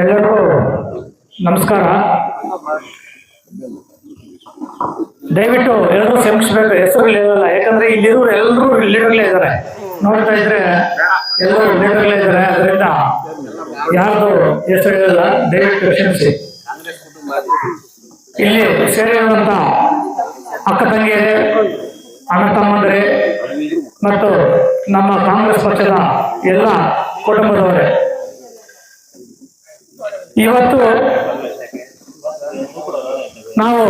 ಎಲ್ಲರಿಗೂ ನಮಸ್ಕಾರ. ದಯವಿಟ್ಟು ಎಲ್ಲರೂ ಕ್ಷಮಿಸ್ಬೇಕು ಹೆಸರು ಹೇಳಲ್ಲ. ಯಾಕಂದ್ರೆ ಇಲ್ಲಿರೋರು ಎಲ್ಲರೂ ಲೀಡರ್ಗಳೇ ಇದ್ದಾರೆ. ನೋಡ್ತಾ ಇದ್ರೆ ಎಲ್ಲರೂ ಲೀಡರ್ಗಳೇ ಇದ್ದಾರೆ. ಅದರಿಂದ ಯಾರ್ದು ಹೆಸರು ಹೇಳಲ್ಲ. ದಯವಿಟ್ಟು ಕ್ಷಮಿಸಿ. ಇಲ್ಲಿ ಸೇರಿರುವಂತ ಅಕ್ಕ ತಂಗಿಯರೇ ಅಣ್ಣ ತಮ್ಮಂದರೆ ಮತ್ತು ನಮ್ಮ ಕಾಂಗ್ರೆಸ್ ಪಕ್ಷದ ಎಲ್ಲ ಕುಟುಂಬದವರೇ. ಇವತ್ತು ನಾವು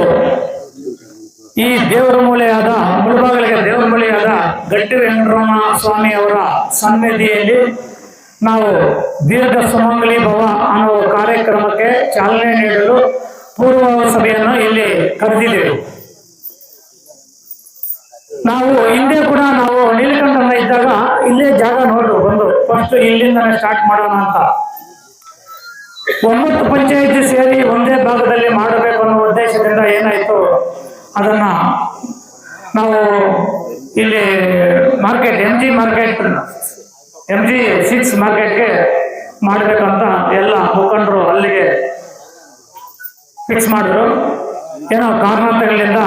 ಈ ದೇವರ ಮೂಲೆಯಾದ, ಮುಳುಬಾಗಿಲಿಗೆ ದೇವರ ಮೂಲೆಯಾದ ಗಟ್ಟಿ ವೆಂಕಟರಮಣ ಸ್ವಾಮಿ ಅವರ ಸನ್ನಿಧಿಯಲ್ಲಿ ನಾವು ದೀರ್ಘ ಸುಮಂಗಲಿ ಭವ ಅನ್ನುವ ಕಾರ್ಯಕ್ರಮಕ್ಕೆ ಚಾಲನೆ ನೀಡಲು ಪೂರ್ವ ಸಭೆಯನ್ನು ಇಲ್ಲಿ ಕರೆದಿದ್ದೇವೆ. ನಾವು ಹಿಂದೆ ಕೂಡ ನಾವು ನೀಲಕಂಠನ ಇದ್ದಾಗ ಇಲ್ಲೇ ಜಾಗ ನೋಡ್ರು ಬಂದು. ಫಸ್ಟ್ ಇಲ್ಲಿಂದ ಸ್ಟಾರ್ಟ್ ಮಾಡೋಣ ಅಂತ. ಒಂಬತ್ತು ಪಂಚಾಯಿತಿ ಸೇರಿ ಒಂದೇ ಭಾಗದಲ್ಲಿ ಮಾಡಬೇಕು ಅನ್ನೋ ಉದ್ದೇಶದಿಂದ ಏನಾಯ್ತು? ಅದನ್ನ ನಾವು ಇಲ್ಲಿ market M G market M G six ಮಾರ್ಕೆಟ್ಗೆ ಮಾಡಬೇಕಂತ ಎಲ್ಲ ಮುಖಂಡರು ಅಲ್ಲಿಗೆ ಫಿಕ್ಸ್ ಮಾಡಿದ್ರು. ಏನೋ ಕಾರಣಾಂತರಗಳಿಂದ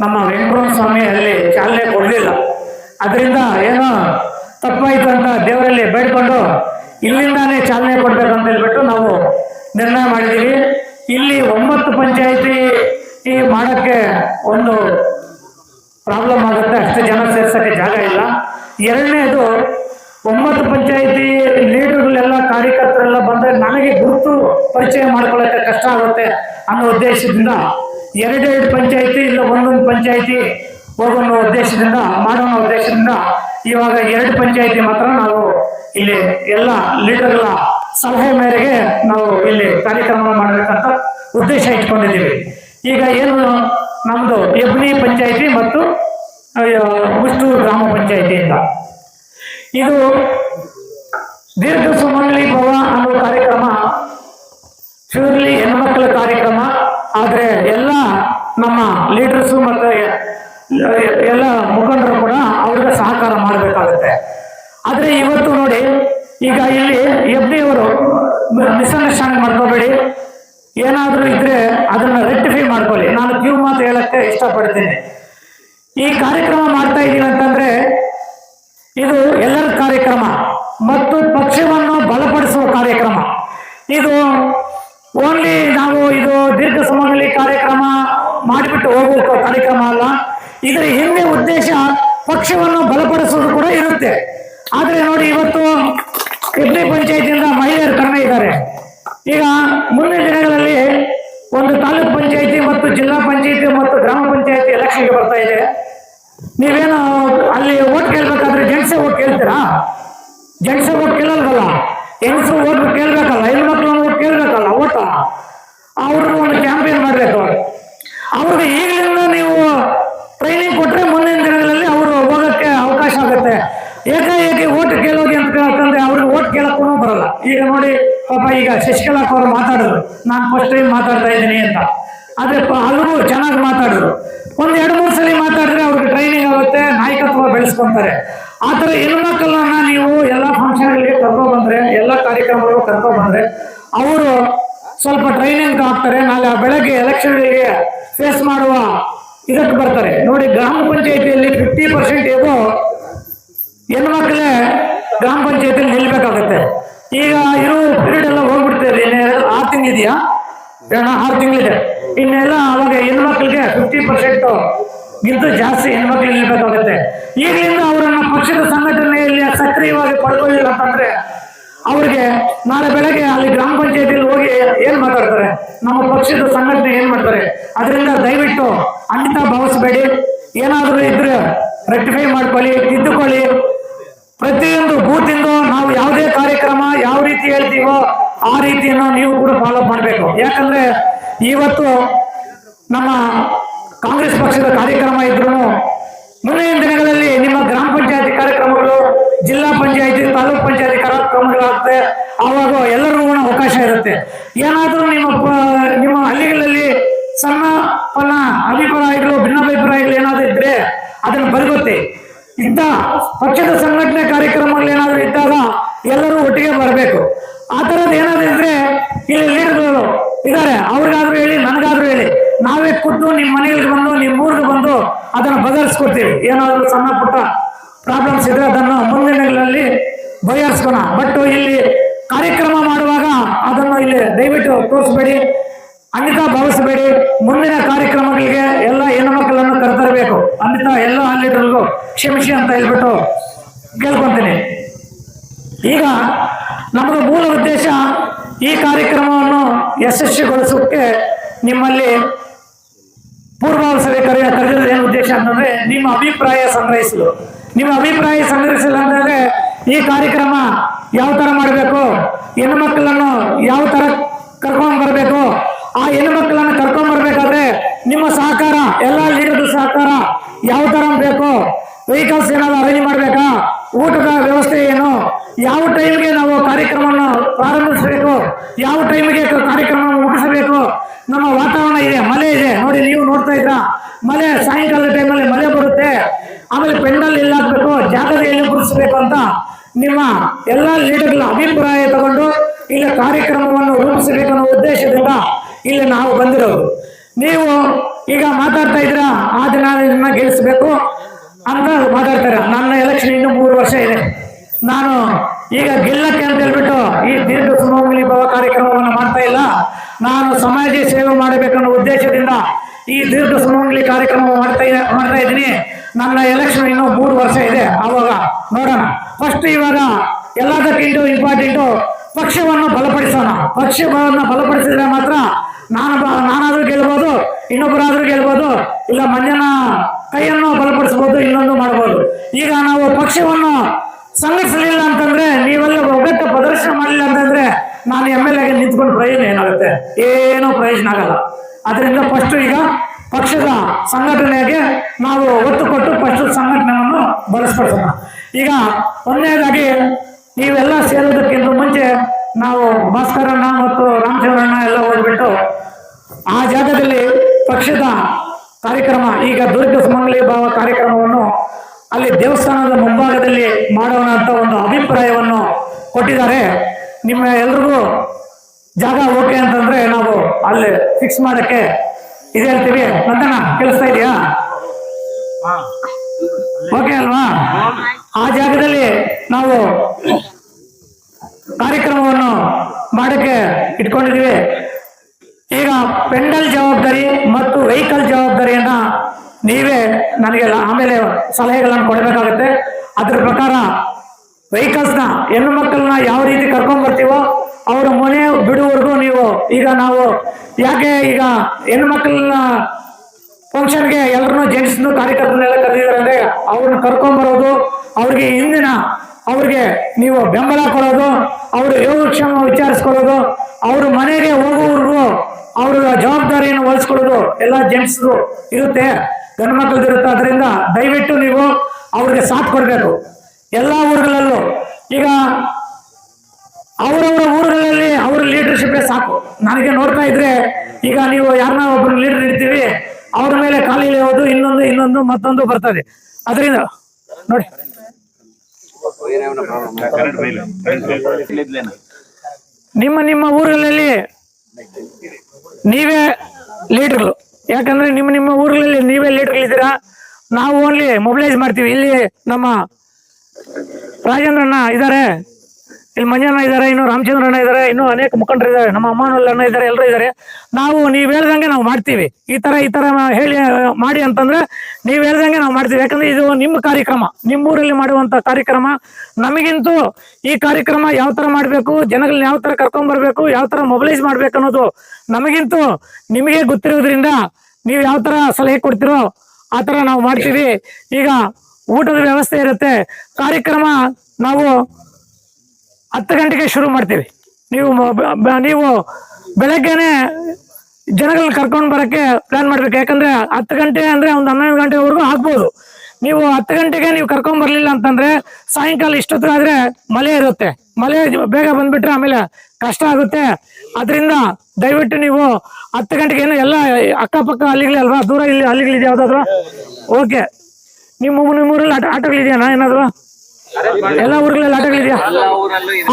ನಮ್ಮ ವೆಂಕಟರಮಣ ಸ್ವಾಮಿ ಅಲ್ಲಿ ಚಾಲನೆ ಕೊಡಲಿಲ್ಲ. ಅದರಿಂದ ಏನೋ ತಪ್ಪಾಯ್ತು ಅಂತ ದೇವರಲ್ಲಿ ಬೇಡ್ಕೊಂಡು ಇಲ್ಲಿಂದಾನೇ ಚಾಲನೆ ಕೊಡ್ಬೇಕಂತ ಹೇಳ್ಬಿಟ್ಟು ನಾವು ನಿರ್ಣಯ ಮಾಡಿದ್ದೀವಿ. ಇಲ್ಲಿ ಒಂಬತ್ತು ಪಂಚಾಯಿತಿ ಈ ಮಾಡಕ್ಕೆ ಒಂದು ಪ್ರಾಬ್ಲಮ್ ಆಗುತ್ತೆ. ಅಷ್ಟು ಜನ ಸೇರ್ಸಕ್ಕೆ ಜಾಗ ಇಲ್ಲ. ಎರಡನೇದು, ಒಂಬತ್ತು ಪಂಚಾಯಿತಿ ಲೀಡರ್ಗಳೆಲ್ಲ, ಕಾರ್ಯಕರ್ತರೆಲ್ಲ ಬಂದರೆ ನನಗೆ ಗುರುತು ಪರಿಚಯ ಮಾಡ್ಕೊಳ್ಳೋಕ್ಕೆ ಕಷ್ಟ ಆಗುತ್ತೆ ಅನ್ನೋ ಉದ್ದೇಶದಿಂದ ಎರಡೆರಡು ಪಂಚಾಯಿತಿ ಇಲ್ಲ ಒಂದೊಂದು ಪಂಚಾಯಿತಿ ಹೋಗೋಣ ಉದ್ದೇಶದಿಂದ, ಮಾಡೋಣ ಉದ್ದೇಶದಿಂದ ಇವಾಗ ಎರಡು ಪಂಚಾಯಿತಿ ಮಾತ್ರ ನಾವು ಇಲ್ಲಿ ಎಲ್ಲ ಲೀಡರ್ಗಳ ಸಲಹೆ ಮೇರೆಗೆ ನಾವು ಇಲ್ಲಿ ಕಾರ್ಯಕ್ರಮ ಮಾಡಬೇಕಂತ ಉದ್ದೇಶ ಇಟ್ಕೊಂಡಿದ್ದೀವಿ. ಈಗ ಏನು ನಮ್ಮದು ಎಬ್ನಿ ಪಂಚಾಯಿತಿ ಮತ್ತು ಮುಷ್ಟೂರು ಗ್ರಾಮ ಪಂಚಾಯಿತಿಯಿಂದ. ಇದು ದೀರ್ಘ ಸುಮಂಗಲಿ ಭವ ಅನ್ನೋ ಕಾರ್ಯಕ್ರಮ ಪ್ಯೂರ್ಲಿ ಹೆಣ್ಮಕ್ಳ ಕಾರ್ಯಕ್ರಮ, ಆದರೆ ಎಲ್ಲ ನಮ್ಮ ಲೀಡರ್ಸು ಮತ್ತು ಎಲ್ಲ ಮುಖಂಡರು ಕೂಡ ಸಹಕಾರ ಮಾಡಬೇಕಾಗುತ್ತೆ. ಆದರೆ ಇವತ್ತು ನೋಡಿ, ಈಗ ಇಲ್ಲಿ ಯಬ್ನಿ ಅವರು ಮಿಸ್ಅಂಡರ್ಸ್ಟ್ಯಾಂಡ್ ಮಾಡ್ಕೋಬೇಡಿ ಏನಾದರೂ ಇದ್ರೆ ಅದನ್ನ ರೆಕ್ಟಿಫೈ ಮಾಡ್ಕೊಳ್ಳಿ. ನಾನು ಕ್ಯೂ ಮಾತು ಹೇಳಕ್ಕೆ ಇಷ್ಟಪಡ್ತೀನಿ. ಈ ಕಾರ್ಯಕ್ರಮ ಮಾಡ್ತಾ ಇದ್ದೀನಿ ಅಂತಂದ್ರೆ, ಇದು ಎಲ್ಲರ ಕಾರ್ಯಕ್ರಮ ಮತ್ತು ಪಕ್ಷವನ್ನು ಬಲಪಡಿಸುವ ಕಾರ್ಯಕ್ರಮ. ಇದು ಓನ್ಲಿ ನಾವು ಇದು ದೀರ್ಘ ಸಮಯದಲ್ಲಿ ಕಾರ್ಯಕ್ರಮ ಮಾಡಿಬಿಟ್ಟು ಹೋಗುವ ಕಾರ್ಯಕ್ರಮ ಅಲ್ಲ. ಇದರ ಹಿಂದೆ ಉದ್ದೇಶ ಪಕ್ಷವನ್ನು ಬಲಪಡಿಸುವುದು ಕೂಡ ಇರುತ್ತೆ. ಆದರೆ ನೋಡಿ ಇವತ್ತು ಕಿಡ್ನಿ ಪಂಚಾಯತಿಯಿಂದ ಮಹಿಳೆಯರು ಕಡಿಮೆ ಇದ್ದಾರೆ. ಈಗ ಮುಂದಿನ ದಿನಗಳಲ್ಲಿ ಒಂದು ತಾಲೂಕ್ ಪಂಚಾಯತಿ ಮತ್ತು ಜಿಲ್ಲಾ ಪಂಚಾಯತಿ ಮತ್ತು ಗ್ರಾಮ ಪಂಚಾಯತಿ ಎಲೆಕ್ಷನ್ಗೆ ಬರ್ತಾ ಇದೆ. ನೀವೇನು ಅಲ್ಲಿ ಓಟ್ ಕೇಳ್ಬೇಕಾದ್ರೆ ಜೆಂಟ್ಸೇ ಓಟ್ ಕೇಳ್ತೀರಾ? ಜೆಂಟ್ಸೇ ಓಟ್ ಕೇಳಲ್ವಲ್ಲ? ಹೆಂಗಸರು ಓಟ್ ಕೇಳ್ಬೇಕಲ್ಲ? ಹೆಣ್ಮಕ್ಳು ಓಟ್ ಕೇಳ್ಬೇಕಲ್ಲ? ಓಟ? ಅವ್ರನ್ನ ಒಂದು ಕ್ಯಾಂಪೇನ್ ಮಾಡಬೇಕು. ಅವ್ರಿಗೆ ಈಗಲಿಂದ ನೀವು ಟ್ರೈನಿಂಗ್ ಕೊಟ್ಟರೆ ಮುಂದಿನ ದಿನಗಳಲ್ಲಿ ಅವರು ಹೋಗೋಕ್ಕೆ ಅವಕಾಶ ಆಗುತ್ತೆ. ಏಕಾಏಕಿ ಓಟ್ ಕೇಳೋದು ಅಂತ ಅಂತಂದ್ರೆ ಅವ್ರಿಗೆ ಓಟ್ ಕೇಳಕ್ಕೂ ಬರಲ್ಲ. ಈಗ ನೋಡಿ, ಪಾಪ ಈಗ ಶಶಿಕಲಾ ಅವರು ಮಾತಾಡಿದ್ರು ನಾನು ಫಸ್ಟ್ ಟೈಮ್ ಮಾತಾಡ್ತಾ ಇದ್ದೀನಿ ಅಂತ. ಆದರೆ ಅವರು ಚೆನ್ನಾಗಿ ಮಾತಾಡಿದ್ರು ಒಂದು ಎರಡು ಮೂರು ಸಲ ಮಾತಾಡಿದ್ರೆ ಅವ್ರಿಗೆ ಟ್ರೈನಿಂಗ್ ಆಗುತ್ತೆ, ನಾಯಕತ್ವ ಬೆಳೆಸ್ಕೊತಾರೆ. ಆ ಥರ ಹೆಣ್ಮಕ್ಕಳನ್ನ ನೀವು ಎಲ್ಲ ಫಂಕ್ಷನ್ಗಳಿಗೆ ಕರ್ಕೊಂಡ್ ಬಂದ್ರೆ, ಎಲ್ಲ ಕಾರ್ಯಕ್ರಮಗಳು ಕರ್ಕೊಂಡ್ ಬಂದ್ರೆ, ಅವರು ಸ್ವಲ್ಪ ಟ್ರೈನಿಂಗ್ ಆಗ್ತಾರೆ. ನಾಳೆ ಬೆಳಗ್ಗೆ ಎಲೆಕ್ಷನ್ಗಳಿಗೆ ಫೇಸ್ ಮಾಡುವ ಇದಕ್ಕೆ ಬರ್ತಾರೆ. ನೋಡಿ, ಗ್ರಾಮ ಪಂಚಾಯತಿಯಲ್ಲಿ ಫಿಫ್ಟಿ ಪರ್ಸೆಂಟ್ ಏನೋ ಹೆಣ್ಮಕ್ಳೇ ಗ್ರಾಮ ಪಂಚಾಯತಿಯಲ್ಲಿ ನಿಲ್ಬೇಕಾಗುತ್ತೆ. ಈಗ ಇರೋ ಪೀರಿಯಡ್ ಎಲ್ಲ ಹೋಗ್ಬಿಡ್ತದೆ ಇನ್ನೆರಡು ಆರು ತಿಂಗಳಿದೆಯಾ? ಆರು ತಿಂಗಳಿದೆ. ಇನ್ನೆಲ್ಲ ಅವಾಗ ಹೆಣ್ಮಕ್ಳಿಗೆ ಫಿಫ್ಟಿ ಪರ್ಸೆಂಟ್ ಗಿಂತ ಜಾಸ್ತಿ ಹೆಣ್ಮಕ್ಳು ನಿಲ್ಬೇಕಾಗುತ್ತೆ. ಈಗಲಿಂದ ಅವರನ್ನು ಪಕ್ಷದ ಸಂಘಟನೆಯಲ್ಲಿ ಸಕ್ರಿಯವಾಗಿ ಪಡ್ಕೊಳ್ಳಿಲ್ಲ ಅಂತಂದ್ರೆ ಅವ್ರಿಗೆ ನಾಳೆ ಬೆಳಗ್ಗೆ ಅಲ್ಲಿ ಗ್ರಾಮ ಪಂಚಾಯತಿಯಲ್ಲಿ ಹೋಗಿ ಏನ್ ಮಾತಾಡ್ತಾರೆ? ನಮ್ಮ ಪಕ್ಷದ ಸಂಘಟನೆ ಏನ್ ಮಾಡ್ತಾರೆ? ಅದರಿಂದ ದಯವಿಟ್ಟು ಅಂತ ಭಾವಿಸಬೇಡಿ. ಏನಾದರೂ ಇದ್ರೆ ರೆಕ್ಟಿಫೈ ಮಾಡ್ಕೊಳ್ಳಿ, ತಿದ್ದುಕೊಳ್ಳಿ. ಪ್ರತಿಯೊಂದು ಬೂತಿಂದು ನಾವು ಯಾವುದೇ ಕಾರ್ಯಕ್ರಮ ಯಾವ ರೀತಿ ಹೇಳ್ತೀವೋ ಆ ರೀತಿಯನ್ನು ನೀವು ಕೂಡ ಫಾಲೋ ಮಾಡಬೇಕು. ಯಾಕಂದ್ರೆ ಇವತ್ತು ನಮ್ಮ ಕಾಂಗ್ರೆಸ್ ಪಕ್ಷದ ಕಾರ್ಯಕ್ರಮ ಇದ್ರು ಮುಂದಿನ ದಿನಗಳಲ್ಲಿ ನಿಮ್ಮ ಗ್ರಾಮ ಪಂಚಾಯತಿ ಕಾರ್ಯಕ್ರಮಗಳು, ಜಿಲ್ಲಾ ಪಂಚಾಯತಿ, ತಾಲೂಕ್ ಪಂಚಾಯತಿ ಕಾರ್ಯಕ್ರಮಗಳಾಗುತ್ತೆ. ಆವಾಗ ಎಲ್ಲರೂ ಕೂಡ ಅವಕಾಶ ಇರುತ್ತೆ. ಏನಾದರೂ ನಿಮ್ಮ ನಿಮ್ಮ ಹಳ್ಳಿಗಳಲ್ಲಿ ಸಣ್ಣ ಫಲ ಅಭಿಪ್ರಾಯಗಳು, ಭಿನ್ನಾಭಿಪ್ರಾಯಗಳು ಏನಾದರೂ ಇದ್ರೆ ಅದನ್ನು ಬರಗುತ್ತೆ. ಇಂಥ ಪಕ್ಷದ ಸಂಘಟನೆ ಕಾರ್ಯಕ್ರಮಗಳು ಏನಾದರೂ ಇದ್ದಾಗ ಎಲ್ಲರೂ ಒಟ್ಟಿಗೆ ಬರಬೇಕು. ಆ ಥರದ್ದು ಏನಾದರೂ ಇದ್ರೆ ಇಲ್ಲಿ ಲೀಡರ್ಗಳು ಇದ್ದಾರೆ. ಅವ್ರಿಗಾದ್ರೂ ಹೇಳಿ, ನನಗಾದ್ರೂ ಹೇಳಿ. ನಾವೇ ಖುದ್ದು ನಿಮ್ಮ ಮನೆಯಲ್ಲಿ ಬಂದು, ನಿಮ್ಮ ಊರಿಗೆ ಬಂದು ಅದನ್ನು ಬದಲಿಸ್ಕೊಡ್ತೀವಿ. ಏನಾದರೂ ಸಣ್ಣ ಪುಟ್ಟ ಪ್ರಾಬ್ಲಮ್ಸ್ ಇದ್ರೆ ಅದನ್ನು ಮುಂದಿನಗಳಲ್ಲಿ ದಿನಗಳಲ್ಲಿ ಬಗೆಹರಿಸ್ಕೋಣ ಬಟ್ ಇಲ್ಲಿ ಕಾರ್ಯಕ್ರಮ ಮಾಡುವಾಗ ಅದನ್ನು ಇಲ್ಲಿ ದಯವಿಟ್ಟು ತೋರಿಸ್ಬೇಡಿ ಅನ್ಯತಾ ಭಾವಿಸಬೇಡಿ. ಮುಂದಿನ ಕಾರ್ಯಕ್ರಮಗಳಿಗೆ ಎಲ್ಲ ಹೆಣ್ಣುಮಕ್ಕಳನ್ನು ಕರೆತರಬೇಕು. ಅನ್ಯತಾ ಎಲ್ಲ ಹಳ್ಳಿಗಳಿಗೂ ಕ್ಷಮಿಸಿ ಅಂತ ಹೇಳ್ಬಿಟ್ಟು ಕೇಳ್ಕೊತೀನಿ. ಈಗ ನಮ್ಮದು ಮೂಲ ಉದ್ದೇಶ ಈ ಕಾರ್ಯಕ್ರಮವನ್ನು ಯಶಸ್ವಿಗೊಳಿಸೋಕ್ಕೆ ನಿಮ್ಮಲ್ಲಿ ಪೂರ್ವಾವಸರೆ ಕರೆಯ ಕರೆದ ಉದ್ದೇಶ ಅಂತಂದ್ರೆ ನಿಮ್ಮ ಅಭಿಪ್ರಾಯ ಸಂಗ್ರಹಿಸಲು ನಿಮ್ಮ ಅಭಿಪ್ರಾಯ ಸಂಗ್ರಹಿಸಲು ಅಂತಂದ್ರೆ ಈ ಕಾರ್ಯಕ್ರಮ ಯಾವ ತರ ಮಾಡಬೇಕು ಹೆಣ್ಣು ಮಕ್ಕಳನ್ನು ಯಾವ ತರ ಕರ್ಕೊಂಡ್ ಬರಬೇಕು, ಆ ಹೆಣ್ಣು ಮಕ್ಕಳನ್ನು ಕರ್ಕೊಂಡ್ ಬರ್ಬೇಕಾದ್ರೆ ನಿಮ್ಮ ಸಹಕಾರ, ಎಲ್ಲ ಲೀಡರ್ ಸಹಕಾರ ಯಾವ ತರ ಬೇಕು ವೆಹಿಕಲ್ಸ್ ಏನಾದ್ರು ಅರೇಂಜ್ ಮಾಡ್ಬೇಕಾ, ಊಟದ ವ್ಯವಸ್ಥೆ ಏನು, ಯಾವ ಟೈಮ್ಗೆ ನಾವು ಕಾರ್ಯಕ್ರಮವನ್ನು ಪ್ರಾರಂಭಿಸಬೇಕು, ಯಾವ ಟೈಮ್ಗೆ ಕಾರ್ಯಕ್ರಮ ಮುಗಿಸಬೇಕು, ನಮ್ಮ ವಾತಾವರಣ ಇದೆ, ಮಳೆ ಇದೆ ನೋಡ್ತಾ ಇದ್ರ ಮಳೆ ಸಾಯಂಕಾಲದ ಟೈಮಲ್ಲಿ ಮಳೆ ಬರುತ್ತೆ. ಆಮೇಲೆ ಪೆಂಡಲ್ ಎಲ್ಲಾಕ್ಬೇಕು, ಜಾಗದ ಎಲ್ಲಿ ಗುರುತಿಸಬೇಕು ಅಂತ ನಿಮ್ಮ ಎಲ್ಲ ಲೀಡರ್ಗಳ ಅಭಿಪ್ರಾಯ ತಗೊಂಡು ಇಲ್ಲಿ ಕಾರ್ಯಕ್ರಮವನ್ನು ರೂಪಿಸಬೇಕು ಅನ್ನೋ ಉದ್ದೇಶದಿಂದ ಇಲ್ಲಿ ನಾವು ಬಂದಿರೋದು. ನೀವು ಈಗ ಮಾತಾಡ್ತಾ ಇದ್ರ ಆ ದಿನ ಇದನ್ನ ಗೆಲ್ಲಿಸ್ಬೇಕು ಅಂತ ಮಾತಾಡ್ತಾರೆ ನನ್ನ ಎಲೆಕ್ಷನ್ ಇನ್ನು ಮೂರು ವರ್ಷ ಇದೆ. ನಾನು ಈಗ ಗೆಲ್ಲಕ್ಕೆ ಅಂತ ಹೇಳ್ಬಿಟ್ಟು ಈ ದೀರ್ಘ ಸುಮಂಗಲಿ ಭವ ಕಾರ್ಯಕ್ರಮವನ್ನು ಮಾಡ್ತಾ ಇಲ್ಲ. ನಾನು ಸಮಾಜ ಸೇವೆ ಮಾಡಬೇಕನ್ನೋ ಉದ್ದೇಶದಿಂದ ಈ ದೀರ್ಘ ಸುಮಂಗಲಿ ಕಾರ್ಯಕ್ರಮ ಮಾಡ್ತಾ ಮಾಡ್ತಾ ಇದ್ದೀನಿ. ನನ್ನ ಎಲೆಕ್ಷನ್ ಇನ್ನೂ ಮೂರು ವರ್ಷ ಇದೆ ಆವಾಗ. ನೋಡೋಣ. ಫಸ್ಟ್ ಇವಾಗ ಎಲ್ಲದಕ್ಕಿಂತ ಇಂಪಾರ್ಟೆಂಟು ಪಕ್ಷವನ್ನು ಬಲಪಡಿಸೋಣ. ಪಕ್ಷವನ್ನು ಬಲಪಡಿಸಿದ್ರೆ ಮಾತ್ರ ನಾನು ನಾನಾದ್ರೂ ಗೆಲ್ಬೋದು, ಇನ್ನೊಬ್ಬರಾದರೂ ಗೆಲ್ಬೋದು, ಇಲ್ಲ ಮಂಜನ ಕೈಯನ್ನು ಬಲಪಡಿಸ್ಬೋದು, ಇನ್ನೊಂದು ಮಾಡ್ಬೋದು. ಈಗ ನಾವು ಪಕ್ಷವನ್ನು ಸಂಘಟಿಸಲಿಲ್ಲ ಅಂತಂದ್ರೆ ನೀವೆಲ್ಲ ಒಗ್ಗಟ್ಟು ಪ್ರದರ್ಶನ ಮಾಡಲಿಲ್ಲ ಅಂತಂದ್ರೆ ನಾನು ಎಂ ಎಲ್ ಎಗೆ ನಿಂತ್ಕೊಂಡು ಪ್ರಯೋಜನ ಏನಾಗುತ್ತೆ? ಏನೂ ಪ್ರಯೋಜನ ಆಗಲ್ಲ. ಅದರಿಂದ ಫಸ್ಟ್ ಈಗ ಪಕ್ಷದ ಸಂಘಟನೆಗೆ ನಾವು ಒತ್ತು ಕೊಟ್ಟು ಪಕ್ಷದ ಸಂಘಟನೆಯನ್ನು ಬಲಸ್ಪಡಿಸೋಣ ಈಗ ಒಂದನೇದಾಗಿ ನೀವೆಲ್ಲ ಸೇರೋದಕ್ಕಿಂತ ಮುಂಚೆ ನಾವು ಭಾಸ್ಕರಣ್ಣ ಮತ್ತು ರಾಮಚಂದ್ರಣ್ಣ ಎಲ್ಲ ಹೋಗ್ಬಿಟ್ಟು ಆ ಜಾಗದಲ್ಲಿ ಪಕ್ಷದ ಕಾರ್ಯಕ್ರಮ, ಈಗ ದುರ್ಗ ಸುಮಂಗಲಿ ಭಾವ ಕಾರ್ಯಕ್ರಮವನ್ನು ಅಲ್ಲಿ ದೇವಸ್ಥಾನದ ಮುಂಭಾಗದಲ್ಲಿ ಮಾಡೋಣ ಅಂತ ಒಂದು ಅಭಿಪ್ರಾಯವನ್ನು ಕೊಟ್ಟಿದ್ದಾರೆ. ನಿಮ್ಮ ಎಲ್ರಿಗೂ ಜಾಗ ಓಕೆ ಅಂತಂದ್ರೆ ನಾವು ಅಲ್ಲಿ ಫಿಕ್ಸ್ ಮಾಡಕ್ಕೆ ಇದು ಹೇಳ್ತೀವಿ. ನಂದನ ಕೇಳಿಸ್ತಾ ಇದೆಯಾ? ಓಕೆ ಅಲ್ವಾ? ಆ ಜಾಗದಲ್ಲಿ ನಾವು ಕಾರ್ಯಕ್ರಮವನ್ನು ಮಾಡಕ್ಕೆ ಇಟ್ಕೊಂಡಿದ್ದೀವಿ. ಈಗ ಪೆಂಡಲ್ ಜವಾಬ್ದಾರಿ ಮತ್ತು ವೆಹಿಕಲ್ ಜವಾಬ್ದಾರಿಯನ್ನ ನೀವೇ ನನಗೆ ಆಮೇಲೆ ಸಲಹೆಗಳನ್ನು ಕೊಡಬೇಕಾಗುತ್ತೆ. ಅದ್ರ ಪ್ರಕಾರ ವೆಹಿಕಲ್ಸ್ನ ಹೆಣ್ಣು ಮಕ್ಕಳನ್ನ ಯಾವ ರೀತಿ ಕರ್ಕೊಂಡ್ ಬರ್ತೀವೋ ಅವರ ಮನೆ ಬಿಡುವವರೆಗೂ ನೀವು ಈಗ ನಾವು ಯಾಕೆ ಈಗ ಹೆಣ್ಣು ಮಕ್ಕಳನ್ನ ಫಂಕ್ಷನ್ಗೆ ಎಲ್ಲರನ್ನೂ ಜೆಂಟ್ಸ್ನು ಕಾರ್ಯಕರ್ತರನ್ನೆಲ್ಲ ಕರೆದಿದ್ದಾರೆ ಅಂದ್ರೆ ಅವ್ರನ್ನ ಕರ್ಕೊಂಬರೋದು ಅವ್ರಿಗೆ ಹಿಂದಿನ ಅವ್ರಿಗೆ ನೀವು ಬೆಂಬಲ ಕೊಡೋದು, ಅವ್ರ ಯೋಗಕ್ಷೇಮ ವಿಚಾರಿಸ್ಕೊಳ್ಳೋದು, ಅವ್ರ ಮನೆಗೆ ಹೋಗುವವರೆಗೂ ಅವ್ರ ಜವಾಬ್ದಾರಿಯನ್ನು ವಹಿಸ್ಕೊಳ್ಳೋದು ಎಲ್ಲ ಜೆಂಟ್ಸ್ದು ಇರುತ್ತೆ ಗಂಡು ಮಕ್ಕಳದ್ದು ಅದರಿಂದ ದಯವಿಟ್ಟು ನೀವು ಅವ್ರಿಗೆ ಸಾಥ್ ಕೊಡಬೇಕು. ಎಲ್ಲ ಊರುಗಳಲ್ಲೂ ಈಗ ಅವರವರ ಊರುಗಳಲ್ಲಿ ಅವ್ರ ಲೀಡರ್ಶಿಪ್ ಸಾಕು. ನನಗೆ ನೋಡ್ತಾ ಇದ್ರೆ ಈಗ ನೀವು ಯಾರನ್ನ ಒಬ್ಬರು ಲೀಡರ್ ಇಡ್ತೀವಿ ಅವ್ರ ಮೇಲೆ ಖಾಲಿ ಇಳಿಯೋದು, ಇನ್ನೊಂದು ಇನ್ನೊಂದು, ಮತ್ತೊಂದು ಬರ್ತದೆ. ಅದರಿಂದ ನೋಡಿ. ನಿಮ್ಮ ನಿಮ್ಮ ಊರುಗಳಲ್ಲಿ ನೀವೇ ಲೀಡರ್ಗಳು ಯಾಕಂದ್ರೆ ನಿಮ್ಮ ನಿಮ್ಮ ಊರುಗಳಲ್ಲಿ ನೀವೇ ಲೀಡರ್ಗಳಿದ್ದೀರಾ ನಾವು ಓನ್ಲಿ ಮೊಬಿಲೈಸ್ ಮಾಡ್ತೀವಿ. ಇಲ್ಲಿ ನಮ್ಮ ರಾಜೇಂದ್ರಣ್ಣ ಇದ್ದಾರೆ. ಇಲ್ಲಿ ಮಂಜಣ್ಣ ಇದ್ದಾರೆ ಇನ್ನು ರಾಮಚಂದ್ರಣ್ಣ ಇದ್ದಾರೆ ಇನ್ನು ಅನೇಕ ಮುಖಂಡರು ಇದ್ದಾರೆ ನಮ್ಮ ಅಮ್ಮನಲ್ಲಿ ಅಣ್ಣ ಇದ್ದಾರೆ ಎಲ್ಲರೂ ಇದ್ದಾರೆ ನಾವು ನೀವು ಹೇಳ್ದಂಗೆ ನಾವು ಮಾಡ್ತೀವಿ. ಈ ತರ ಈ ತರ ಹೇಳಿ, ಮಾಡಿ ಅಂತಂದ್ರೆ ನೀವು ಹೇಳ್ದಂಗೆ ನಾವು ಮಾಡ್ತೀವಿ. ಯಾಕಂದ್ರೆ ಇದು ನಿಮ್ಮ ಕಾರ್ಯಕ್ರಮ. ನಿಮ್ಮೂರಲ್ಲಿ ಮಾಡುವಂತ ಕಾರ್ಯಕ್ರಮ. ನಮಗಿಂತೂ ಈ ಕಾರ್ಯಕ್ರಮ ಯಾವ ತರ ಮಾಡಬೇಕು, ಜನಗಳನ್ನ ಯಾವ ತರ ಕರ್ಕೊಂಡ್ ಬರ್ಬೇಕು, ಯಾವ ತರ ಮೊಬಲೈಸ್ ಮಾಡ್ಬೇಕು ಅನ್ನೋದು ನಮಗಿಂತೂ ನಿಮಗೆ ಗೊತ್ತಿರೋದ್ರಿಂದ ನೀವು ಯಾವ ತರ ಸಲಹೆ ಕೊಡ್ತಿರೋ ಆ ತರ ನಾವು ಮಾಡ್ತೀವಿ. ಈಗ ಊಟದ ವ್ಯವಸ್ಥೆ ಇರುತ್ತೆ. ಕಾರ್ಯಕ್ರಮ ನಾವು ಹತ್ತು ಗಂಟೆಗೆ ಶುರು ಮಾಡ್ತೀವಿ. ನೀವು ನೀವು ಬೆಳಗ್ಗೆನೆ ಜನಗಳನ್ನ ಕರ್ಕೊಂಡು ಬರೋಕ್ಕೆ ಪ್ಲಾನ್ ಮಾಡ್ಬೇಕು. ಯಾಕಂದ್ರೆ ಹತ್ತು ಗಂಟೆ ಅಂದರೆ ಒಂದು ಹನ್ನೊಂದು ಗಂಟೆವರೆಗೂ ಆಗ್ಬೋದು. ನೀವು ಹತ್ತು ಗಂಟೆಗೆ ನೀವು ಕರ್ಕೊಂಡು ಬರಲಿಲ್ಲ ಅಂತಂದರೆ ಸಾಯಂಕಾಲ ಆದರೆ ಮಳೆ ಇರುತ್ತೆ. ಮಳೆ ಬೇಗ ಬಂದುಬಿಟ್ರೆ ಆಮೇಲೆ ಕಷ್ಟ ಆಗುತ್ತೆ. ಅದರಿಂದ ದಯವಿಟ್ಟು ನೀವು ಹತ್ತು ಗಂಟೆಗೆ ಏನು ಎಲ್ಲ ಅಕ್ಕಪಕ್ಕ ಅಲ್ಲಿಗಳೇ ಅಲ್ವಾ, ದೂರ ಇಲ್ಲಿ ಅಲ್ಲಿಗಳಿದೆ ಯಾವುದಾದ್ರು? ಓಕೆ ನಿಮ್ಮ ನಿಮ್ಮೂರಲ್ಲಿ ಆಟ ಆಟೋಗಳಿದೆಯಾ ಏನಾದ್ರು? ಎಲ್ಲ ಊರುಗಳಲ್ಲಿ ಆಟಗಳಿದೆಯಾ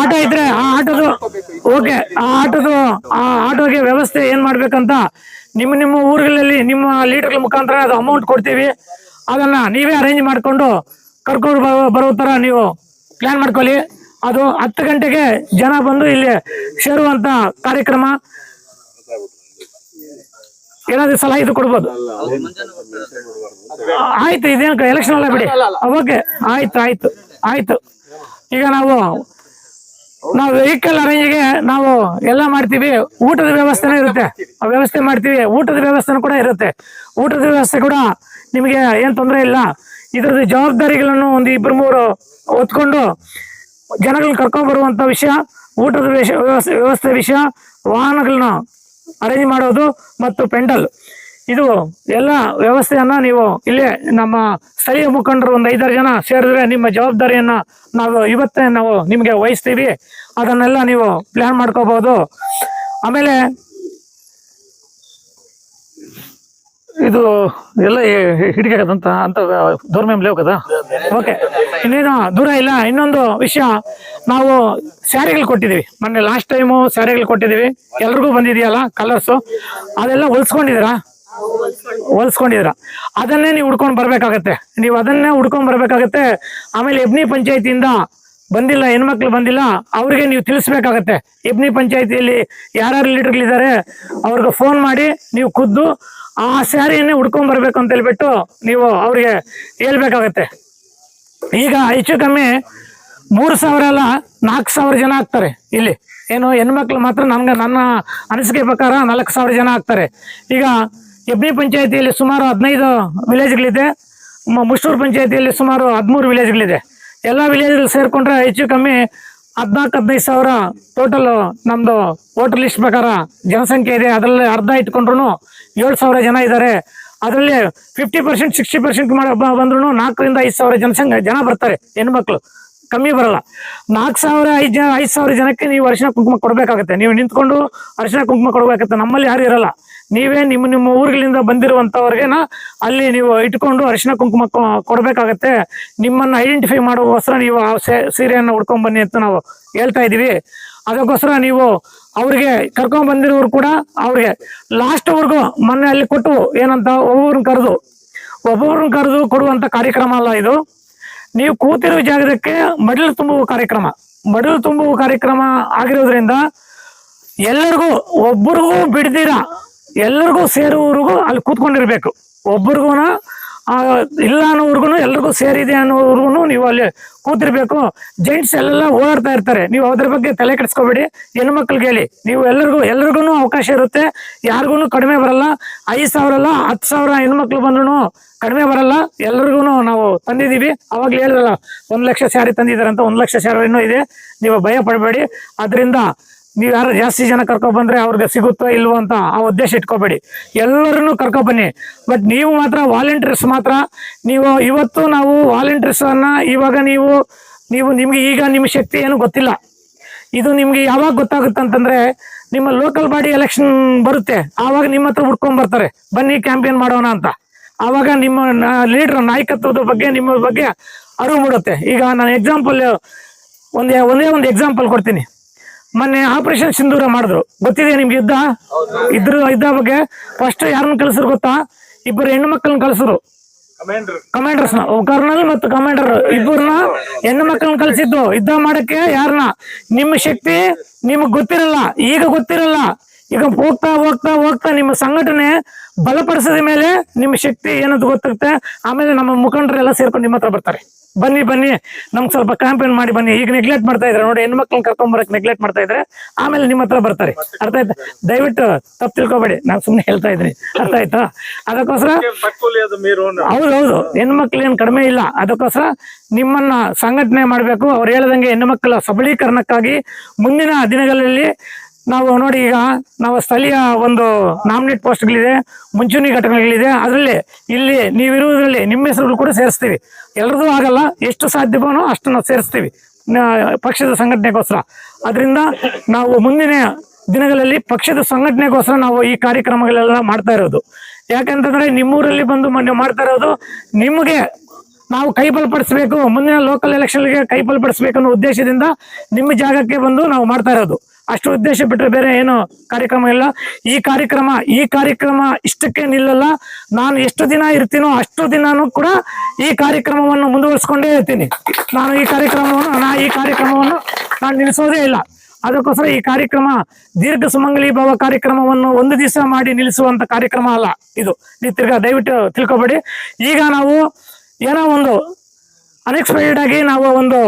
ಆಟೋ ಇದ್ರೆ ಆ ಆಟೋದು ಓಕೆ ಆ ಆಟೋದು ಆ ಆಟೋಗೆ ವ್ಯವಸ್ಥೆ ಏನ್ ಮಾಡ್ಬೇಕಂತ ನಿಮ್ಮ ನಿಮ್ಮ ಊರುಗಳಲ್ಲಿ ನಿಮ್ಮ ಲೀಡರ್ಗಳ ಮುಖಾಂತರ ಅದು ಅಮೌಂಟ್ ಕೊಡ್ತೀವಿ. ಅದನ್ನ ನೀವೇ ಅರೇಂಜ್ ಮಾಡ್ಕೊಂಡು ಕರ್ಕೊಂಡು ಬರೋ- ಬರೋ ತರ ನೀವು ಪ್ಲಾನ್ ಮಾಡ್ಕೊಳ್ಳಿ. ಅದು ಹತ್ತು ಗಂಟೆಗೆ ಜನ ಬಂದು ಇಲ್ಲಿ ಸೇರುವಂತ ಕಾರ್ಯಕ್ರಮ. ಏನಾದ್ರು ಸಲಹೆ ಇದು ಕೊಡ್ಬೋದು. ಆಯ್ತು ಇದೇನು ಎಲೆಕ್ಷನ್ ಅಲ್ಲ ಬಿಡಿ. ಓಕೆ ಆಯ್ತು ಆಯ್ತು ಆಯ್ತು. ಈಗ ನಾವು ನಾವು ವೆಹಿಕಲ್ ಅರೇಂಜ್ಗೆ ನಾವು ಎಲ್ಲ ಮಾಡ್ತೀವಿ. ಊಟದ ವ್ಯವಸ್ಥೆನೂ ಇರುತ್ತೆ. ಆ ವ್ಯವಸ್ಥೆ ಮಾಡ್ತೀವಿ. ಊಟದ ವ್ಯವಸ್ಥೆನೂ ಕೂಡ ಇರುತ್ತೆ. ಊಟದ ವ್ಯವಸ್ಥೆ ಕೂಡ ನಿಮಗೆ ಏನು ತೊಂದರೆ ಇಲ್ಲ. ಇದ್ರದ್ದು ಜವಾಬ್ದಾರಿಗಳನ್ನು ಒಂದು ಇಬ್ಬರು ಮೂರು ಹೊತ್ಕೊಂಡು ಜನಗಳನ್ನ ಕರ್ಕೊಂಡ್ ಬರುವಂತ ವಿಷಯ ಊಟದ ವ್ಯವಸ್ಥೆ ವ್ಯವಸ್ಥೆ ವಿಷಯ ವಾಹನಗಳನ್ನ ಅರೇಂಜ್ ಮಾಡೋದು ಮತ್ತು ಪೆಂಡಲ್. ಇದು ಎಲ್ಲ ವ್ಯವಸ್ಥೆಯನ್ನ ನೀವು ಇಲ್ಲೇ ನಮ್ಮ ಸ್ಥಳೀಯ ಮುಖಂಡರು ಒಂದು ಐದಾರು ಜನ ಸೇರಿದ್ರೆ ನಿಮ್ಮ ಜವಾಬ್ದಾರಿಯನ್ನ ನಾವು ಇವತ್ತೇ ನಾವು ನಿಮಗೆ ವಹಿಸ್ತೀವಿ. ಅದನ್ನೆಲ್ಲ ನೀವು ಪ್ಲಾನ್ ಮಾಡ್ಕೋಬಹುದು ಆಮೇಲೆ ಇದು ಎಲ್ಲ ಹಿಡಿಕೆ ಆಗದಂತ ಅಂತ ದೂರ ಮೇಲೆ ಹೋಗದ? ಓಕೆ ಇನ್ನೇನು ದೂರ ಇಲ್ಲ. ಇನ್ನೊಂದು ವಿಷಯ, ನಾವು ಸ್ಯಾರಿಗಳು ಕೊಟ್ಟಿದ್ದೀವಿ. ಮೊನ್ನೆ ಲಾಸ್ಟ್ ಟೈಮು ಸ್ಯಾರಿಗಳು ಕೊಟ್ಟಿದ್ದೀವಿ. ಎಲ್ರಿಗೂ ಬಂದಿದೆಯಲ್ಲ ಕಲರ್ಸು ಅದೆಲ್ಲ ಹೊಲ್ಸ್ಕೊಂಡಿದ್ದೀರಾ? ಹೊಲ್ಸ್ಕೊಂಡಿದ್ರ ಅದನ್ನೇ ನೀವು ಹುಡ್ಕೊಂಡು ಬರ್ಬೇಕಾಗತ್ತೆ. ನೀವು ಅದನ್ನೇ ಹುಡ್ಕೊಂಡ್ ಬರ್ಬೇಕಾಗತ್ತೆ. ಆಮೇಲೆ ಎಬ್ನಿ ಪಂಚಾಯತಿಯಿಂದ ಬಂದಿಲ್ಲ, ಹೆಣ್ಮಕ್ಳು ಬಂದಿಲ್ಲ, ಅವ್ರಿಗೆ ನೀವು ತಿಳಿಸ್ಬೇಕಾಗತ್ತೆ. ಎಬ್ನಿ ಪಂಚಾಯತಿಯಲ್ಲಿ ಯಾರ್ಯಾರು ಲೀಡರ್ಗಳಿದ್ದಾರೆ ಅವ್ರಿಗೆ ಫೋನ್ ಮಾಡಿ ನೀವು ಖುದ್ದು ಆ ಸ್ಯಾರಿಯನ್ನೇ ಹುಡ್ಕೊಂಡ್ ಬರ್ಬೇಕು ಅಂತ ಹೇಳ್ಬಿಟ್ಟು ನೀವು ಅವ್ರಿಗೆ ಹೇಳ್ಬೇಕಾಗತ್ತೆ. ಈಗ ಹೆಚ್ಚು ಕಮ್ಮಿ ಮೂರು ಸಾವಿರ ಅಲ್ಲ, ನಾಲ್ಕು ಸಾವಿರ ಜನ ಆಗ್ತಾರೆ ಇಲ್ಲಿ. ಏನು ಹೆಣ್ಮಕ್ಳು ಮಾತ್ರ ನನ್ಗೆ ನನ್ನ ಅನಿಸಿಕೆ ಪ್ರಕಾರ ನಾಲ್ಕು ಸಾವಿರ ಜನ ಆಗ್ತಾರೆ. ಈಗ ಎಬ್ನಿ ಪಂಚಾಯತಿಯಲ್ಲಿ ಸುಮಾರು ಹದಿನೈದು ವಿಲೇಜ್ಗಳಿದೆ. ಮುಷ್ಟೂರು ಪಂಚಾಯತಿಯಲ್ಲಿ ಸುಮಾರು ಹದಿಮೂರು ವಿಲೇಜ್ಗಳಿದೆ. ಎಲ್ಲ ವಿಲೇಜ್ಗಳು ಸೇರಿಕೊಂಡ್ರೆ ಹೆಚ್ಚು ಕಮ್ಮಿ ಹದಿನಾಲ್ಕು, ಹದಿನೈದು ಸಾವಿರ ಟೋಟಲ್ ನಮ್ದು ವೋಟರ್ ಲಿಸ್ಟ್ ಪ್ರಕಾರ ಜನಸಂಖ್ಯೆ ಇದೆ. ಅದರಲ್ಲಿ ಅರ್ಧ ಇಟ್ಕೊಂಡ್ರು ಏಳು ಸಾವಿರ ಜನ ಇದ್ದಾರೆ ಅದರಲ್ಲಿ ಫಿಫ್ಟಿ ಪರ್ಸೆಂಟ್ ಸಿಕ್ಸ್ಟಿ ಪರ್ಸೆಂಟ್ ಬಂದ್ರು ನಾಲ್ಕರಿಂದ ಐದು ಸಾವಿರ ಜನಸಂಖ್ಯೆ ಜನ ಬರ್ತಾರೆ, ಹೆಣ್ಮಕ್ಳು. ಕಮ್ಮಿ ಬರಲ್ಲ. ನಾಲ್ಕು ಸಾವಿರ, ಐದು ಜನ ಐದು ಸಾವಿರ ಜನಕ್ಕೆ ನೀವು ಅರಿಶಿನ ಕುಂಕುಮ ಕೊಡಬೇಕಾಗತ್ತೆ. ನೀವು ನಿಂತ್ಕೊಂಡು ಅರಿಶಿನ ಕುಂಕುಮ ಕೊಡಬೇಕಾಗತ್ತೆ. ನಮ್ಮಲ್ಲಿ ಯಾರು ಇರಲ್ಲ. ನೀವೇ ನಿಮ್ಮ ನಿಮ್ಮ ಊರುಗಳಿಂದ ಬಂದಿರುವಂತವ್ರಿಗೆನ ಅಲ್ಲಿ ನೀವು ಇಟ್ಕೊಂಡು ಅರಿಶಿನ ಕುಂಕುಮ ಕೊಡ್ಬೇಕಾಗತ್ತೆ. ನಿಮ್ಮನ್ನ ಐಡೆಂಟಿಫೈ ಮಾಡೋಕ್ಕೋಸ್ಕರ ನೀವು ಆ ಸೀರೆಯನ್ನ ಉಡ್ಕೊಂಡ್ ಬನ್ನಿ ಅಂತ ನಾವು ಹೇಳ್ತಾ ಇದೀವಿ ಅದಕ್ಕೋಸ್ಕರ ನೀವು ಅವ್ರಿಗೆ ಕರ್ಕೊಂಡ್ ಬಂದಿರೋರು ಕೂಡ ಅವ್ರಿಗೆ ಲಾಸ್ಟ್ ಅವ್ರಿಗೂ ಮೊನ್ನೆ ಅಲ್ಲಿ ಕೊಟ್ಟು ಏನಂತ ಒಬ್ಬೊಬ್ರನ್ನ ಕರೆದು ಒಬ್ಬೊಬ್ರನ್ನ ಕರೆದು ಕೊಡುವಂತ ಕಾರ್ಯಕ್ರಮ ಅಲ್ಲ ಇದು. ನೀವು ಕೂತಿರೋ ಜಾಗದಕ್ಕೆ ಮಡಲು ತುಂಬುವ ಕಾರ್ಯಕ್ರಮ. ಮಡಲು ತುಂಬುವ ಕಾರ್ಯಕ್ರಮ ಆಗಿರೋದ್ರಿಂದ ಎಲ್ಲರಿಗೂ, ಒಬ್ಬರಿಗೂ ಬಿಡ್ದಿರ ಎಲ್ಲರಿಗೂ ಸೇರುವವರೆಗೂ ಅಲ್ಲಿ ಕೂತ್ಕೊಂಡಿರ್ಬೇಕು. ಒಬ್ರಿಗೂ ಇಲ್ಲ ಅನ್ನೋರ್ಗು ಎಲ್ರಿಗೂ ಸೇರಿದೆ ಅನ್ನೋರ್ಗು ನೀವು ಅಲ್ಲಿ ಕೂತಿರ್ಬೇಕು. ಜೆಂಟ್ಸ್ ಎಲ್ಲ ಓಡಾಡ್ತಾ ಇರ್ತಾರೆ. ನೀವು ಅದ್ರ ಬಗ್ಗೆ ತಲೆ ಕೆಡಿಸ್ಕೋಬೇಡಿ. ಹೆಣ್ಮಕ್ಳಿಗೆ ಹೇಳಿ. ನೀವು ಎಲ್ಲರಿಗೂ ಎಲ್ರಿಗೂ ಅವಕಾಶ ಇರುತ್ತೆ. ಯಾರಿಗೂ ಕಡಿಮೆ ಬರಲ್ಲ. ಐದು ಸಾವಿರ ಅಲ್ಲ ಹತ್ತು ಸಾವಿರ ಹೆಣ್ಮಕ್ಳು ಬಂದ್ರು ಕಡಿಮೆ ಬರಲ್ಲ. ಎಲ್ರಿಗೂ ನಾವು ತಂದಿದ್ದೀವಿ. ಅವಾಗ ಹೇಳಿದ್ರಲ್ಲ ಒಂದ್ ಲಕ್ಷ ಸ್ಯಾರಿ ತಂದಿದ್ದಾರೆ ಅಂತ, ಒಂದ್ ಲಕ್ಷ ಸ್ಯಾರಿ ಇನ್ನೂ ಇದೆ. ನೀವು ಭಯ ಪಡಬೇಡಿ. ಅದರಿಂದ ನೀವು ಯಾರು ಜಾಸ್ತಿ ಜನ ಕರ್ಕೊ ಬಂದ್ರೆ ಅವ್ರಿಗೆ ಸಿಗುತ್ತೋ ಇಲ್ವೋ ಅಂತ ಆ ಉದ್ದೇಶ ಇಟ್ಕೋಬೇಡಿ. ಎಲ್ಲರನ್ನು ಕರ್ಕೊ ಬನ್ನಿ. ಬಟ್ ನೀವು ಮಾತ್ರ ವಾಲಂಟಿಯರ್ಸ್ ಮಾತ್ರ. ನೀವು ಇವತ್ತು ನಾವು ವಾಲಂಟಿಯರ್ಸ್ ಅನ್ನ ಇವಾಗ ನೀವು ನೀವು ನಿಮ್ಗೆ ಈಗ ನಿಮ್ಮ ಶಕ್ತಿ ಏನು ಗೊತ್ತಿಲ್ಲ. ಇದು ನಿಮ್ಗೆ ಯಾವಾಗ ಗೊತ್ತಾಗುತ್ತೆ ಅಂತಂದ್ರೆ ನಿಮ್ಮ ಲೋಕಲ್ ಬಾಡಿ ಎಲೆಕ್ಷನ್ ಬರುತ್ತೆ. ಆವಾಗ ನಿಮ್ಮ ಹತ್ರ ಹುಡ್ಕೊಂಡ್ ಬರ್ತಾರೆ. ಬನ್ನಿ ಕ್ಯಾಂಪೇನ್ ಮಾಡೋಣ ಅಂತ. ಆವಾಗ ನಿಮ್ಮ ಲೀಡರ್ ನಾಯಕತ್ವದ ಬಗ್ಗೆ, ನಿಮ್ಮ ಬಗ್ಗೆ ಅರಿವು ಮೂಡುತ್ತೆ. ಈಗ ನಾನು ಎಕ್ಸಾಂಪಲ್ ಒಂದೇ ಒಂದೇ ಒಂದು ಎಕ್ಸಾಂಪಲ್ ಕೊಡ್ತೀನಿ. ಮೊನ್ನೆ ಆಪರೇಷನ್ ಸಿಂಧೂರ ಮಾಡಿದ್ರು. ಗೊತ್ತಿದೆಯಾ ನಿಮ್ಗೆ ಯುದ್ಧ? ಇದ್ರ ಯುದ್ಧ ಬಗ್ಗೆ ಫಸ್ಟ್ ಯಾರನ್ನ ಕಳಿಸ್ರು ಗೊತ್ತಾ? ಇಬ್ಬರು ಹೆಣ್ಣು ಮಕ್ಕಳನ್ನ ಕಳಿಸ್ರು ಕಮಾಂಡರ್ಸ್ ಕರ್ನಲ್ ಮತ್ತು ಕಮಾಂಡರ್ ಇಬ್ಬರನ್ನ ಹೆಣ್ಣು ಮಕ್ಕಳನ್ನ ಕಳಿಸಿದ್ದು. ಯುದ್ಧ ಮಾಡಕ್ಕೆ ಯಾರನ್ನ? ನಿಮ್ಮ ಶಕ್ತಿ ನಿಮಗ್ ಗೊತ್ತಿರಲ್ಲ. ಈಗ ಗೊತ್ತಿರಲ್ಲ. ಈಗ ಹೋಗ್ತಾ ಹೋಗ್ತಾ ಹೋಗ್ತಾ ನಿಮ್ಮ ಸಂಘಟನೆ ಬಲಪಡಿಸಿದ ಮೇಲೆ ನಿಮ್ಮ ಶಕ್ತಿ ಏನಂತ ಗೊತ್ತಾಗುತ್ತೆ ಆಮೇಲೆ ನಮ್ಮ ಮುಖಂಡರೆಲ್ಲ ಸೇರ್ಕೊಂಡು ನಿಮ್ಮ ಹತ್ರ ಬರ್ತಾರೆ. ಬನ್ನಿ ಬನ್ನಿ. ನಮ್ಗೆ ಸ್ವಲ್ಪ ಕ್ಯಾಂಪೇನ್ ಮಾಡಿ ಬನ್ನಿ. ಈಗ ನೆಗ್ಲೆಕ್ಟ್ ಮಾಡ್ತಾ ಇದ್ರೆ ನೋಡಿ ಹೆಣ್ಮಕ್ಳನ್ನ ಕರ್ಕೊಂಡ್ ಬರಕ್ ನೆಗ್ಲೆಕ್ಟ್ ಮಾಡ್ತಾ ಇದ್ರೆ ಆಮೇಲೆ ನಿಮ್ಮ ಹತ್ರ ಬರ್ತಾರೆ. ಅರ್ಥ ಆಯ್ತಾ? ದಯವಿಟ್ಟು ತಪ್ಪು ತಿಳ್ಕೊಬೇಡಿ. ನಾನು ಸುಮ್ಮನೆ ಹೇಳ್ತಾ ಇದ್ರಿ ಅರ್ಥ ಆಯ್ತಾ? ಅದಕ್ಕೋಸ್ಕರ ಹೌದೌದು. ಹೆಣ್ಮಕ್ಳು ಏನ್ ಕಡಿಮೆ ಇಲ್ಲ. ಅದಕ್ಕೋಸ್ಕರ ನಿಮ್ಮನ್ನ ಸಂಘಟನೆ ಮಾಡಬೇಕು. ಅವ್ರು ಹೇಳ್ದಂಗೆ ಹೆಣ್ಣುಮಕ್ಕಳ ಸಬಲೀಕರಣಕ್ಕಾಗಿ ಮುಂದಿನ ದಿನಗಳಲ್ಲಿ ನಾವು ನೋಡಿ ಈಗ ನಾವು ಸ್ಥಳೀಯ ಒಂದು ನಾಮಿನೇಟ್ ಪೋಸ್ಟ್ಗಳಿದೆ, ಮುಂಚೂಣಿ ಘಟಕಗಳಿದೆ, ಅದರಲ್ಲಿ ಇಲ್ಲಿ ನೀವಿರುವುದರಲ್ಲಿ ನಿಮ್ಮ ಹೆಸರುಗಳು ಕೂಡ ಸೇರಿಸ್ತೀವಿ. ಎಲ್ಲರದು ಆಗಲ್ಲ, ಎಷ್ಟು ಸಾಧ್ಯವೋ ಅಷ್ಟು ನಾವು ಸೇರಿಸ್ತೀವಿ ಪಕ್ಷದ ಸಂಘಟನೆಗೋಸ್ಕರ. ಅದರಿಂದ ನಾವು ಮುಂದಿನ ದಿನಗಳಲ್ಲಿ ಪಕ್ಷದ ಸಂಘಟನೆಗೋಸ್ಕರ ನಾವು ಈ ಕಾರ್ಯಕ್ರಮಗಳೆಲ್ಲ ಮಾಡ್ತಾ ಇರೋದು. ಯಾಕಂತಂದ್ರೆ ನಿಮ್ಮೂರಲ್ಲಿ ಬಂದು ಮಾಡ್ತಾ ಇರೋದು ನಿಮಗೆ ನಾವು ಕೈ ಮುಂದಿನ ಲೋಕಲ್ ಎಲೆಕ್ಷನ್ಗೆ ಕೈ ಬಲಪಡಿಸಬೇಕು ಅನ್ನೋ ಉದ್ದೇಶದಿಂದ ನಿಮ್ಮ ಜಾಗಕ್ಕೆ ಬಂದು ನಾವು ಮಾಡ್ತಾ ಇರೋದು. ಅಷ್ಟು ಉದ್ದೇಶ ಬಿಟ್ಟರೆ ಬೇರೆ ಏನು ಕಾರ್ಯಕ್ರಮ ಇಲ್ಲ. ಈ ಕಾರ್ಯಕ್ರಮ ಈ ಕಾರ್ಯಕ್ರಮ ಇಷ್ಟಕ್ಕೆ ನಿಲ್ಲಲ್ಲ. ನಾನು ಎಷ್ಟು ದಿನ ಇರ್ತೀನೋ ಅಷ್ಟು ದಿನಾನು ಕೂಡ ಈ ಕಾರ್ಯಕ್ರಮವನ್ನು ಮುಂದುವರಿಸ್ಕೊಂಡೇ ಇರ್ತೀನಿ. ನಾನು ಈ ಕಾರ್ಯಕ್ರಮವನ್ನು, ನಾ ಈ ಕಾರ್ಯಕ್ರಮವನ್ನು ನಾನು ನಿಲ್ಲಿಸೋದೇ ಇಲ್ಲ. ಅದಕ್ಕೋಸ್ಕರ ಈ ಕಾರ್ಯಕ್ರಮ ದೀರ್ಘ ಸುಮಂಗಲಿ ಭಾವ ಕಾರ್ಯಕ್ರಮವನ್ನು ಒಂದು ದಿವಸ ಮಾಡಿ ನಿಲ್ಲಿಸುವಂತ ಕಾರ್ಯಕ್ರಮ ಅಲ್ಲ ಇದು. ನೀವು ತಿರ್ಗಾ ದಯವಿಟ್ಟು ತಿಳ್ಕೊಬೇಡಿ. ಈಗ ನಾವು ಏನೋ ಒಂದು ಅನ್ಎಕ್ಸ್ಪೆಕ್ಟೆಡ್ ಆಗಿ ನಾವು ಒಂದು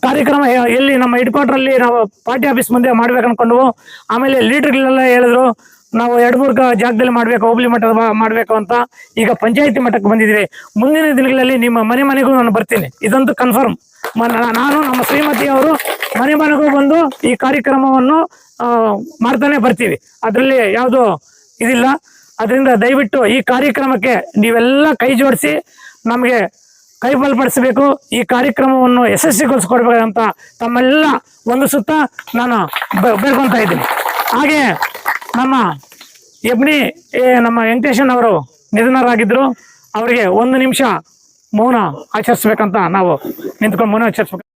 ಕಾರ್ಯಕ್ರಮ ಎಲ್ಲಿ ನಮ್ಮ ಹೆಡ್ ಕ್ವಾರ್ಟರ್ ಅಲ್ಲಿ ನಾವು ಪಾರ್ಟಿ ಆಫೀಸ್ ಮುಂದೆ ಮಾಡ್ಬೇಕು ಅನ್ಕೊಂಡು ಆಮೇಲೆ ಲೀಡರ್ಗಳೆಲ್ಲ ಹೇಳಿದ್ರು, ನಾವು ಎರಡು ಮೂರು ಗ- ಜಾಗದಲ್ಲಿ ಮಾಡ್ಬೇಕು, ಹೋಬಳಿ ಮಟ್ಟದ ಮಾಡ್ಬೇಕು ಅಂತ ಈಗ ಪಂಚಾಯತಿ ಮಟ್ಟಕ್ಕೆ ಬಂದಿದ್ದೀವಿ. ಮುಂದಿನ ದಿನಗಳಲ್ಲಿ ನಿಮ್ಮ ಮನೆ ಮನೆಗೂ ನಾನು ಬರ್ತೀನಿ. ಇದಂತೂ ಕನ್ಫರ್ಮ್ ನಾನು ನಮ್ಮ ಶ್ರೀಮತಿ ಅವರು ಮನೆ ಮನೆಗೂ ಬಂದು ಈ ಕಾರ್ಯಕ್ರಮವನ್ನು ಮಾಡ್ತಾನೆ ಬರ್ತೀವಿ. ಅದರಲ್ಲಿ ಯಾವುದು ಇದಿಲ್ಲ. ಅದರಿಂದ ದಯವಿಟ್ಟು ಈ ಕಾರ್ಯಕ್ರಮಕ್ಕೆ ನೀವೆಲ್ಲ ಕೈ ಜೋಡಿಸಿ ನಮಗೆ ಕೈ ಬಲಪಡಿಸಬೇಕು ಈ ಕಾರ್ಯಕ್ರಮವನ್ನು ಯಶಸ್ವಿಗೊಳಿಸ್ಕೊಡ್ಬೇಕಂತ ತಮ್ಮೆಲ್ಲ ಒಂದು ಸುತ್ತ ನಾನು ಬೇಡ್ಕೊಳ್ತಾ ಇದ್ದೀನಿ. ಹಾಗೆ ನಮ್ಮ ಎಬ್ನಿ ನಮ್ಮ ವೆಂಕಟೇಶನ್ ಅವರು ನಿಧನರಾಗಿದ್ದರು ಅವರಿಗೆ ಒಂದು ನಿಮಿಷ ಮೌನ ಆಚರಿಸ್ಬೇಕಂತ ನಾವು ನಿಂತ್ಕೊಂಡು ಮೌನ ಆಚರಿಸ್ಬೇಕು.